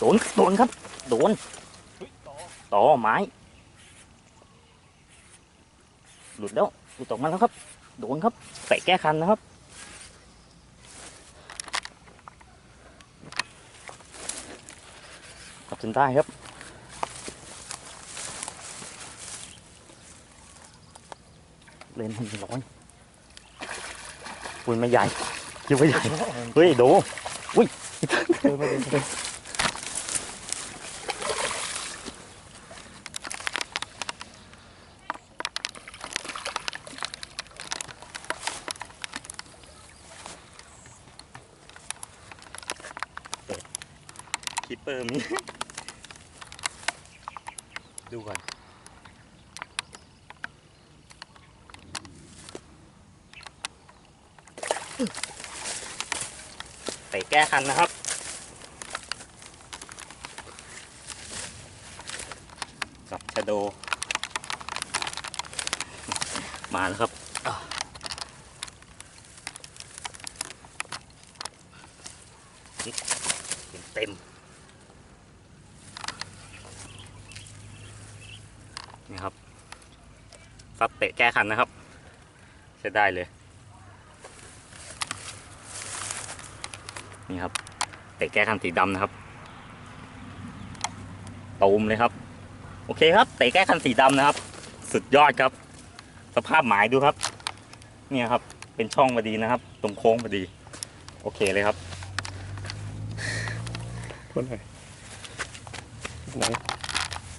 โดนโดนครับ โดนเฮ้ยต่อต่อไม้หลุดแล้วหลุดออกมาแล้วครับ โดนครับเตะแก้คันนะครับ กลับจนได้ครับเล่นให้ร้อยปุยไม่ใหญ่คิดว่าใหญ่ เฮ้ยโดอุ้ย เดินมาเดินมา คิปเปอร์มี ดูก่อนเตะแก้คันนะครับกับชะโด มาแล้วครับเต็ม นี่ครับซัดเตะแก้คันนะครับใช้ได้เลย นี่ครับ เตะแก้คันสีดำนะครับตูมเลยครับ โอเคครับ เตะแก้คันสีดำนะครับ สุดยอดครับ สภาพหมายดูครับ เนี่ยครับ เป็นช่องพอดีนะครับ ตรงโค้งพอดี โอเคเลยครับคนไหนไหน